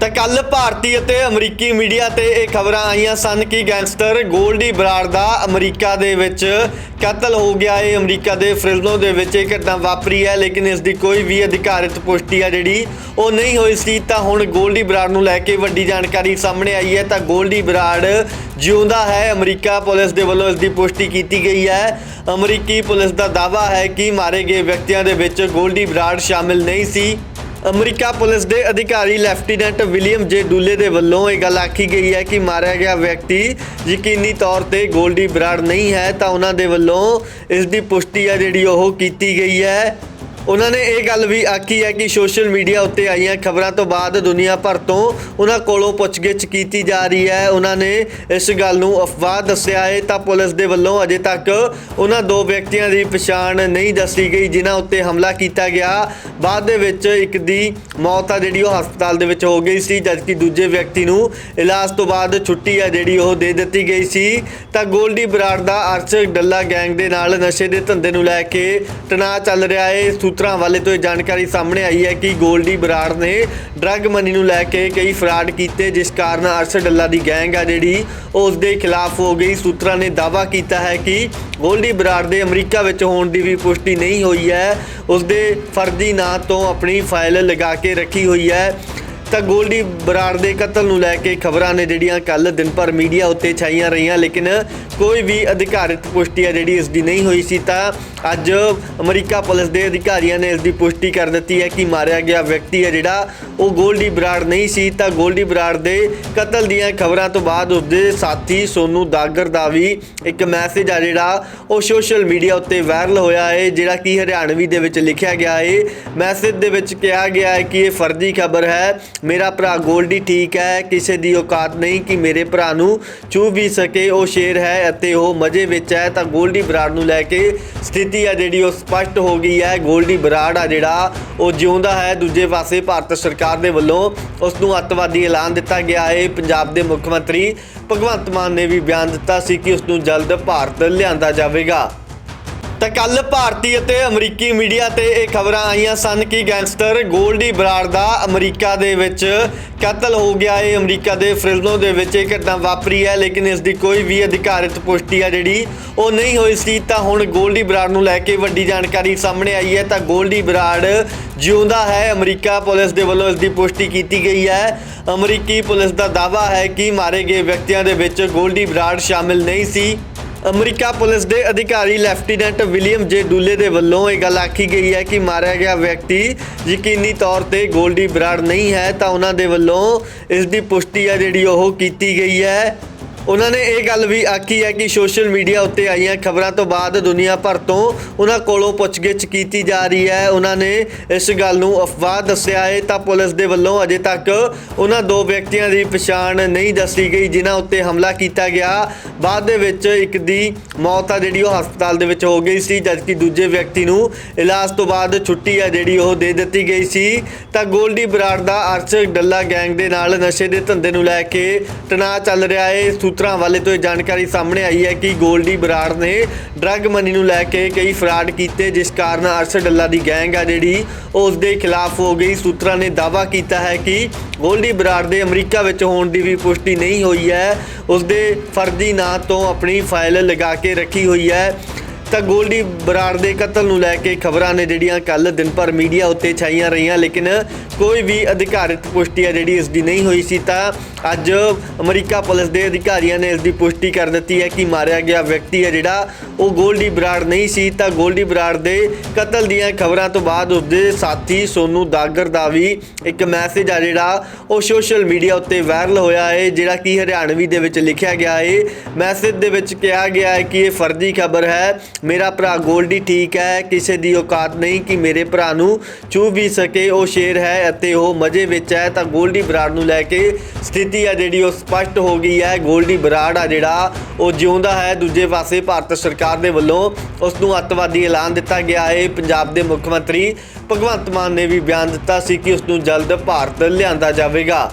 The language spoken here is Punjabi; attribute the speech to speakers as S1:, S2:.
S1: ਤਾਂ ਕੱਲ ਭਾਰਤੀ ਅਤੇ ਅਮਰੀਕੀ ਮੀਡੀਆ ਤੇ ਇਹ ਖਬਰਾਂ ਆਈਆਂ ਸਨ ਕਿ ਗੈਂਗਸਟਰ ਗੋਲਡੀ ਬਰਾੜ ਦਾ ਅਮਰੀਕਾ ਦੇ ਵਿੱਚ ਕਤਲ ਹੋ ਗਿਆ ਹੈ। ਅਮਰੀਕਾ ਦੇ ਫ੍ਰਿਜ਼ਨੋ ਦੇ ਵਿੱਚ ਇਹ ਘਟਨਾ ਵਾਪਰੀ ਹੈ, ਲੇਕਿਨ ਇਸ ਦੀ ਕੋਈ ਵੀ ਅਧਿਕਾਰਿਤ ਪੁਸ਼ਟੀ ਆ ਜਿਹੜੀ ਉਹ ਨਹੀਂ ਹੋਈ ਸੀ। ਤਾਂ ਹੁਣ ਗੋਲਡੀ ਬਰਾੜ ਨੂੰ ਲੈ ਕੇ ਵੱਡੀ ਜਾਣਕਾਰੀ ਸਾਹਮਣੇ ਆਈ ਹੈ। ਤਾਂ ਗੋਲਡੀ ਬਰਾੜ ਜਿਉਂਦਾ ਹੈ। ਅਮਰੀਕਾ ਪੁਲਿਸ ਦੇ ਵੱਲੋਂ ਇਸ ਦੀ ਪੁਸ਼ਟੀ ਕੀਤੀ ਗਈ ਹੈ। ਅਮਰੀਕੀ ਪੁਲਿਸ ਦਾ ਦਾਅਵਾ ਹੈ ਕਿ ਮਾਰੇ ਗਏ ਵਿਅਕਤੀਆਂ ਦੇ ਵਿੱਚ ਗੋਲਡੀ ਬਰਾੜ ਸ਼ਾਮਿਲ ਨਹੀਂ ਸੀ। ਅਮਰੀਕਾ ਪੁਲਿਸ ਦੇ ਅਧਿਕਾਰੀ ਲੈਫਟੀਨੈਂਟ ਵਿਲੀਅਮ ਜੇ ਡੂਲੇ ਦੇ ਵੱਲੋਂ ਇਹ ਗੱਲ ਆਖੀ ਗਈ ਹੈ ਕਿ ਮਾਰਿਆ ਗਿਆ ਵਿਅਕਤੀ ਯਕੀਨੀ ਤੌਰ ਤੇ ਗੋਲਡੀ ਬਰਾੜ ਨਹੀਂ ਹੈ ਤਾਂ ਉਹਨਾਂ ਦੇ ਵੱਲੋਂ ਇਸ ਦੀ ਪੁਸ਼ਟੀ ਹੈ ਜਿਹੜੀ ਉਹ ਕੀਤੀ ਗਈ ਹੈ। ਉਹਨਾਂ ਨੇ ਇਹ ਗੱਲ ਵੀ ਆਖੀ ਹੈ ਕਿ ਸੋਸ਼ਲ ਮੀਡੀਆ ਉੱਤੇ ਆਈਆਂ ਖਬਰਾਂ ਤੋਂ ਬਾਅਦ ਦੁਨੀਆ ਭਰ ਤੋਂ ਉਹਨਾਂ ਕੋਲੋਂ ਪੁੱਛਗਿੱਛ ਕੀਤੀ ਜਾ ਰਹੀ ਹੈ। ਉਹਨਾਂ ਨੇ ਇਸ ਗੱਲ ਨੂੰ ਅਫਵਾਹ ਦੱਸਿਆ ਹੈ। ਤਾਂ ਪੁਲਿਸ ਦੇ ਵੱਲੋਂ ਅਜੇ ਤੱਕ ਉਹਨਾਂ ਦੋ ਵਿਅਕਤੀਆਂ ਦੀ ਪਛਾਣ ਨਹੀਂ ਦੱਸੀ ਗਈ, ਜਿਨ੍ਹਾਂ ਉੱਤੇ ਹਮਲਾ ਕੀਤਾ ਗਿਆ। ਬਾਅਦ ਦੇ ਵਿੱਚ ਇੱਕ ਦੀ ਮੌਤ ਆ ਜਿਹੜੀ ਉਹ ਹਸਪਤਾਲ ਦੇ ਵਿੱਚ ਹੋ ਗਈ ਸੀ, ਜਦਕਿ ਦੂਜੇ ਵਿਅਕਤੀ ਨੂੰ ਇਲਾਜ ਤੋਂ ਬਾਅਦ ਛੁੱਟੀ ਆ ਜਿਹੜੀ ਉਹ ਦੇ ਦਿੱਤੀ ਗਈ ਸੀ। ਤਾਂ ਗੋਲਡੀ ਬਰਾੜ ਦਾ ਅਰਸ਼ ਡੱਲਾ ਗੈਂਗ ਦੇ ਨਾਲ ਨਸ਼ੇ ਦੇ ਧੰਦੇ ਨੂੰ ਲੈ ਕੇ ਤਣਾਅ ਚੱਲ ਰਿਹਾ ਹੈ। ਸੂਤਰਾਂ ਵਾਲੇ ਤੋਂ ਇਹ ਜਾਣਕਾਰੀ ਸਾਹਮਣੇ ਆਈ ਹੈ ਕਿ ਗੋਲਡੀ ਬਰਾੜ ਨੇ ਡਰੱਗ ਮਨੀ ਨੂੰ ਲੈ ਕੇ ਕਈ ਫਰਾਡ ਕੀਤੇ, ਜਿਸ ਕਾਰਨ ਅਰਸ਼ ਡੱਲਾ ਦੀ ਗੈਂਗ ਆ ਜਿਹੜੀ ਉਹ ਉਸ ਦੇ ਖਿਲਾਫ ਹੋ ਗਈ। ਸੂਤਰਾਂ ਨੇ ਦਾਅਵਾ ਕੀਤਾ ਹੈ ਕਿ ਗੋਲਡੀ ਬਰਾੜ ਦੇ ਅਮਰੀਕਾ ਵਿੱਚ ਹੋਣ ਦੀ ਵੀ ਪੁਸ਼ਟੀ ਨਹੀਂ ਹੋਈ ਹੈ। ਉਸ ਦੇ ਫਰਜ਼ੀ ਨਾਂ ਤੋਂ ਆਪਣੀ ਫਾਈਲ ਲਗਾ ਕੇ ਰੱਖੀ ਹੋਈ ਹੈ। ਤਾਂ ਗੋਲਡੀ ਬਰਾੜ ਦੇ ਕਤਲ ਨੂੰ ਲੈ ਕੇ ਖਬਰਾਂ ਨੇ ਜਿਹੜੀਆਂ ਕੱਲ ਦਿਨ ਭਰ ਮੀਡੀਆ ਉੱਤੇ ਛਾਈਆਂ ਰਹੀਆਂ, ਲੇਕਿਨ ਕੋਈ ਵੀ ਅਧਿਕਾਰਿਤ ਪੁਸ਼ਟੀ ਆ ਜਿਹੜੀ ਇਸ ਦੀ ਨਹੀਂ ਹੋਈ ਸੀ, ਤਾਂ ਅੱਜ ਅਮਰੀਕਾ ਪੁਲਿਸ ਦੇ ਅਧਿਕਾਰੀਆਂ ਨੇ ਇਸ ਦੀ ਪੁਸ਼ਟੀ ਕਰ ਦਿੱਤੀ ਹੈ ਕਿ ਮਾਰਿਆ ਗਿਆ ਵਿਅਕਤੀ ਹੈ ਜਿਹੜਾ ਉਹ ਗੋਲਡੀ ਬਰਾੜ ਨਹੀਂ ਸੀ। ਤਾਂ ਗੋਲਡੀ ਬਰਾੜ ਦੇ ਕਤਲ ਦੀਆਂ ਖਬਰਾਂ ਤੋਂ ਬਾਅਦ ਉਸਦੇ ਸਾਥੀ ਸੋਨੂ ਦਾਗਰ ਦਾ ਵੀ ਇੱਕ ਮੈਸੇਜ ਆ ਜਿਹੜਾ ਉਹ ਸੋਸ਼ਲ ਮੀਡੀਆ ਉੱਤੇ ਵਾਇਰਲ ਹੋਇਆ ਹੈ, ਜਿਹੜਾ ਕਿ ਹਰਿਆਣਵੀ ਦੇ ਵਿੱਚ ਲਿਖਿਆ ਗਿਆ ਹੈ। ਮੈਸੇਜ ਦੇ ਵਿੱਚ ਕਿਹਾ ਗਿਆ ਹੈ ਕਿ ਇਹ ਫਰਜ਼ੀ ਖਬਰ ਹੈ ਮੇਰਾ ਭਰਾ ਗੋਲਡੀ ਠੀਕ ਹੈ, ਕਿਸੇ ਦੀ ਔਕਾਤ ਨਹੀਂ ਕਿ ਮੇਰੇ ਭਰਾ ਨੂੰ ਚੂ ਵੀ ਸਕੇ, ਉਹ ਸ਼ੇਰ ਹੈ ਅਤੇ ਉਹ ਮਜ਼ੇ ਵਿੱਚ ਹੈ। ਤਾਂ ਗੋਲਡੀ ਬਰਾੜ ਨੂੰ ਲੈ ਕੇ ਸਥਿਤੀ ਆ ਜਿਹੜੀ ਉਹ ਸਪਸ਼ਟ ਹੋ ਗਈ ਹੈ। ਗੋਲਡੀ ਬਰਾੜ ਆ ਜਿਹੜਾ ਉਹ ਜਿਉਂਦਾ ਹੈ। ਦੂਜੇ ਪਾਸੇ ਭਾਰਤ ਸਰਕਾਰ ਦੇ ਵੱਲੋਂ ਉਸ ਨੂੰ ਅੱਤਵਾਦੀ ਐਲਾਨ ਦਿੱਤਾ ਗਿਆ ਹੈ। ਪੰਜਾਬ ਦੇ ਮੁੱਖ ਮੰਤਰੀ ਭਗਵੰਤ ਮਾਨ ਨੇ ਵੀ ਬਿਆਨ ਦਿੱਤਾ ਸੀ ਕਿ ਉਸ ਨੂੰ ਜਲਦ ਭਾਰਤ ਲਿਆਂਦਾ ਜਾਵੇਗਾ। ਤਾਂ ਕੱਲ ਭਾਰਤੀ ਅਤੇ ਅਮਰੀਕੀ ਮੀਡੀਆ ਤੇ ਇਹ ਖਬਰਾਂ ਆਈਆਂ ਸਨ ਕਿ ਗੈਂਗਸਟਰ ਗੋਲਡੀ ਬਰਾੜ ਦਾ ਅਮਰੀਕਾ ਦੇ ਵਿੱਚ ਕਤਲ ਹੋ ਗਿਆ। ਹੈ ਅਮਰੀਕਾ ਦੇ ਫ੍ਰਿਜ਼ਨੋ ਦੇ ਵਿੱਚ ਇਹ ਘਟਨਾ ਵਾਪਰੀ ਹੈ, ਲੇਕਿਨ ਇਸ ਦੀ ਕੋਈ ਵੀ ਅਧਿਕਾਰਿਤ ਪੁਸ਼ਟੀ ਆ ਜਿਹੜੀ ਉਹ ਨਹੀਂ ਹੋਈ ਸੀ। ਤਾਂ ਹੁਣ ਗੋਲਡੀ ਬਰਾੜ ਨੂੰ ਲੈ ਕੇ ਵੱਡੀ ਜਾਣਕਾਰੀ ਸਾਹਮਣੇ ਆਈ ਹੈ। ਤਾਂ ਗੋਲਡੀ ਬਰਾੜ ਜਿਉਂਦਾ ਹੈ। ਅਮਰੀਕਾ ਪੁਲਿਸ ਦੇ ਵੱਲੋਂ ਇਸ ਦੀ ਪੁਸ਼ਟੀ ਕੀਤੀ ਗਈ ਹੈ। ਅਮਰੀਕੀ ਪੁਲਿਸ ਦਾ ਦਾਅਵਾ ਹੈ ਕਿ ਮਾਰੇ ਗਏ ਵਿਅਕਤੀਆਂ ਦੇ ਵਿੱਚ ਗੋਲਡੀ ਬਰਾੜ ਸ਼ਾਮਿਲ ਨਹੀਂ ਸੀ। ਅਮਰੀਕਾ ਪੁਲਿਸ ਦੇ ਅਧਿਕਾਰੀ ਲੈਫਟੀਨੈਂਟ ਵਿਲੀਅਮ ਜੇ ਡੂਲੇ ਦੇ ਵੱਲੋਂ ਇਹ ਗੱਲ ਆਖੀ ਗਈ ਹੈ ਕਿ ਮਾਰਿਆ ਗਿਆ ਵਿਅਕਤੀ ਯਕੀਨੀ ਤੌਰ ਤੇ ਗੋਲਡੀ ਬਰਾੜ ਨਹੀਂ ਹੈ ਤਾਂ ਉਹਨਾਂ ਦੇ ਵੱਲੋਂ ਇਸ ਦੀ ਪੁਸ਼ਟੀ ਹੈ ਜਿਹੜੀ ਉਹ ਕੀਤੀ ਗਈ ਹੈ। ਉਹਨਾਂ ਨੇ ਇਹ ਗੱਲ ਵੀ ਆਖੀ ਹੈ ਕਿ ਸੋਸ਼ਲ ਮੀਡੀਆ ਉੱਤੇ ਆਈਆਂ ਖਬਰਾਂ ਤੋਂ ਬਾਅਦ ਦੁਨੀਆ ਭਰ ਤੋਂ ਉਹਨਾਂ ਕੋਲੋਂ ਪੁੱਛਗਿੱਛ ਕੀਤੀ ਜਾ ਰਹੀ ਹੈ। ਉਹਨਾਂ ਨੇ ਇਸ ਗੱਲ ਨੂੰ ਅਫਵਾਹ ਦੱਸਿਆ ਹੈ। ਤਾਂ ਪੁਲਿਸ ਦੇ ਵੱਲੋਂ ਅਜੇ ਤੱਕ ਉਹਨਾਂ ਦੋ ਵਿਅਕਤੀਆਂ ਦੀ ਪਛਾਣ ਨਹੀਂ ਦੱਸੀ ਗਈ, ਜਿਨ੍ਹਾਂ ਉੱਤੇ ਹਮਲਾ ਕੀਤਾ ਗਿਆ। ਬਾਅਦ ਦੇ ਵਿੱਚ ਇੱਕ ਦੀ ਮੌਤ ਆ ਜਿਹੜੀ ਉਹ ਹਸਪਤਾਲ ਦੇ ਵਿੱਚ ਹੋ ਗਈ ਸੀ, ਜਦਕਿ ਦੂਜੇ ਵਿਅਕਤੀ ਨੂੰ ਇਲਾਜ ਤੋਂ ਬਾਅਦ ਛੁੱਟੀ ਆ ਜਿਹੜੀ ਉਹ ਦੇ ਦਿੱਤੀ ਗਈ ਸੀ। ਤਾਂ ਗੋਲਡੀ ਬਰਾੜ ਦਾ ਅਰਸ਼ ਡੱਲਾ ਗੈਂਗ ਦੇ ਨਾਲ ਨਸ਼ੇ ਦੇ ਧੰਦੇ ਨੂੰ ਲੈ ਕੇ ਤਣਾਅ ਚੱਲ ਰਿਹਾ ਹੈ। ਸੂਤਰਾਂ ਵਾਲੇ ਤੋਂ ਇਹ ਜਾਣਕਾਰੀ ਸਾਹਮਣੇ ਆਈ ਹੈ ਕਿ ਗੋਲਡੀ ਬਰਾੜ ਨੇ ਡਰੱਗ ਮਨੀ ਨੂੰ ਲੈ ਕੇ ਕਈ ਫਰਾਡ ਕੀਤੇ, ਜਿਸ ਕਾਰਨ ਅਰਸ਼ ਡੱਲਾ ਦੀ ਗੈਂਗ ਆ ਜਿਹੜੀ ਉਹ ਉਸ ਦੇ ਖਿਲਾਫ ਹੋ ਗਈ। ਸੂਤਰਾਂ ਨੇ ਦਾਅਵਾ ਕੀਤਾ ਹੈ ਕਿ ਗੋਲਡੀ ਬਰਾੜ ਦੇ ਅਮਰੀਕਾ ਵਿੱਚ ਹੋਣ ਦੀ ਵੀ ਪੁਸ਼ਟੀ ਨਹੀਂ ਹੋਈ ਹੈ। ਉਸ ਦੇ ਫਰਜ਼ੀ ਨਾਂ ਤੋਂ ਆਪਣੀ ਫਾਈਲ ਲਗਾ ਕੇ ਰੱਖੀ ਹੋਈ ਹੈ। ਤਾਂ ਗੋਲਡੀ ਬਰਾੜ ਦੇ ਕਤਲ ਨੂੰ ਲੈ ਕੇ ਖਬਰਾਂ ਨੇ ਜਿਹੜੀਆਂ ਕੱਲ ਦਿਨ ਭਰ ਮੀਡੀਆ ਉੱਤੇ ਛਾਈਆਂ ਰਹੀਆਂ, ਲੇਕਿਨ ਕੋਈ ਵੀ ਅਧਿਕਾਰਿਤ ਪੁਸ਼ਟੀ ਹੈ ਜਿਹੜੀ ਇਸ ਦੀ ਨਹੀਂ ਹੋਈ ਸੀ, ਤਾਂ ਅੱਜ ਅਮਰੀਕਾ ਪੁਲਿਸ ਦੇ ਅਧਿਕਾਰੀਆਂ ਨੇ ਇਸ ਦੀ ਪੁਸ਼ਟੀ ਕਰ ਦਿੱਤੀ ਹੈ ਕਿ ਮਾਰਿਆ ਗਿਆ ਵਿਅਕਤੀ ਹੈ ਜਿਹੜਾ ਉਹ ਗੋਲਡੀ ਬਰਾੜ ਨਹੀਂ ਸੀ, ਤਾਂ ਗੋਲਡੀ ਬਰਾੜ ਦੇ ਕਤਲ ਦੀਆਂ ਖਬਰਾਂ ਤੋਂ ਬਾਅਦ ਉਸਦੇ ਸਾਥੀ ਸੋਨੂ ਦਾਗਰ ਦਾ ਵੀ ਇੱਕ ਮੈਸੇਜ ਆ ਜਿਹੜਾ ਉਹ ਸੋਸ਼ਲ ਮੀਡੀਆ ਉੱਤੇ ਵਾਇਰਲ ਹੋਇਆ ਹੈ, ਜਿਹੜਾ ਕਿ ਹਰਿਆਣਵੀ ਦੇ ਵਿੱਚ ਲਿਖਿਆ ਗਿਆ ਹੈ। ਮੈਸੇਜ ਦੇ ਵਿੱਚ ਕਿਹਾ ਗਿਆ ਹੈ ਕਿ ਇਹ ਫਰਜ਼ੀ ਖਬਰ ਹੈ, ਮੇਰਾ ਭਰਾ ਗੋਲਡੀ ਠੀਕ ਹੈ, ਕਿਸੇ ਦੀ ਔਕਾਤ ਨਹੀਂ ਕਿ ਮੇਰੇ ਭਰਾ ਨੂੰ ਚੂ ਵੀ ਸਕੇ, ਉਹ ਸ਼ੇਰ ਹੈ ਅਤੇ ਉਹ ਮਜ਼ੇ ਵਿੱਚ ਹੈ, ਤਾਂ ਗੋਲਡੀ ਬਰਾੜ ਨੂੰ ਲੈ ਕੇ ਸਥਿਤੀ ਸਥਿਤੀ ਆ ਜਿਹੜੀ ਉਹ ਸਪਸ਼ਟ ਹੋ ਗਈ ਹੈ, ਗੋਲਡੀ ਬਰਾੜ ਆ ਜਿਹੜਾ, ਉਹ ਜਿਉਂਦਾ ਹੈ ਦੂਜੇ ਪਾਸੇ ਭਾਰਤ ਸਰਕਾਰ ਦੇ ਵੱਲੋਂ। ਉਸ ਨੂੰ ਅੱਤਵਾਦੀ ਐਲਾਨ ਦਿੱਤਾ ਗਿਆ ਹੈ। ਪੰਜਾਬ ਦੇ ਮੁੱਖ ਮੰਤਰੀ ਭਗਵੰਤ ਮਾਨ ਨੇ ਵੀ ਬਿਆਨ ਦਿੱਤਾ ਸੀ ਕਿ ਉਸ ਨੂੰ ਜਲਦ ਭਾਰਤ ਲਿਆਂਦਾ ਜਾਵੇਗਾ।